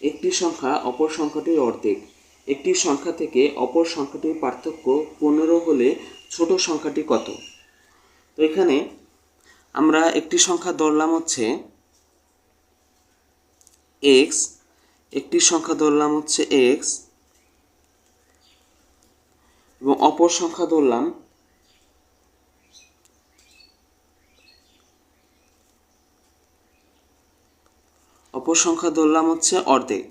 একটি সংখ্যা অপর সংখ্যাটির অর্ধেক। একটি সংখ্যা থেকে অপর সংখ্যাটির পার্থক্য পনেরো হলে ছোট সংখ্যাটি কত? তো এখানে আমরা একটি সংখ্যা ধরলাম হচ্ছে এক্স, একটি সংখ্যা ধরলাম হচ্ছে এক্স, এবং অপর সংখ্যা ধরলাম অপর সংখ্যা ধরলাম হচ্ছে অর্ধেক।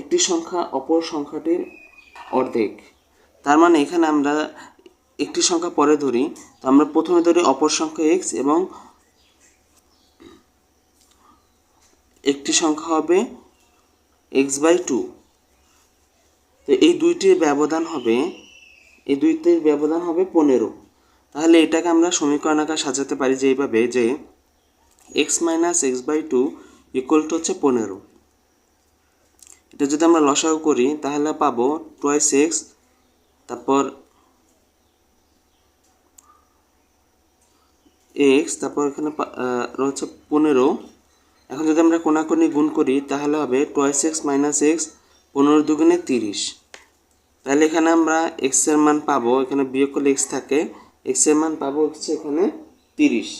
একটি সংখ্যা অপর সংখ্যাটির অর্ধেক। তার মানে এখানে আমরা একটি সংখ্যা পরে ধরি, তো আমরা প্রথমে ধরি অপর সংখ্যা এক্স এবং একটি সংখ্যা হবে এক্স বাই টু তো এই দুইটির ব্যবধান হবে, এই দুইটির ব্যবধান হবে পনেরো। তাহলে এটাকে আমরা সমীকরণ আকার সাজাতে পারি যে এইভাবে যে x minus x by two equal to হচ্ছে পনেরো। এটা যদি আমরা লসাগু করি, তাহলে পাবো টোয়াইস এক্স তারপর এক্স তারপর এখানে রয়েছে পনেরো। এখন যদি আমরা কোনাকুনি গুণ করি, তাহলে হবে টোয়াইস এক্স মাইনাস এক্স পনেরো দুগুণে তিরিশ। তাহলে এখানে আমরা এক্সের মান পাবো, এখানে বিয়োগ করলে এক্স থাকে এক্সের মান পাবো হচ্ছে এখানে তিরিশ।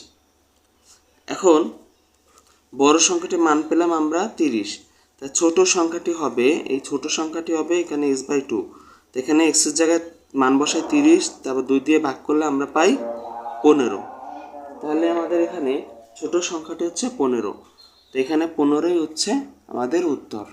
এখন বড় সংখ্যাটি মান পেলাম আমরা তিরিশ। তা ছোট সংখ্যাটি হবে, এই ছোট সংখ্যাটি হবে এখানে এক্স বাই টু তো এখানে এক্সের জায়গায় মান বসায় তিরিশ, তারপর দুই দিয়ে ভাগ করলে আমরা পাই পনেরো। তাহলে আমাদের এখানে ছোট সংখ্যাটি হচ্ছে পনেরো। তো এখানে পনেরোই হচ্ছে আমাদের উত্তর।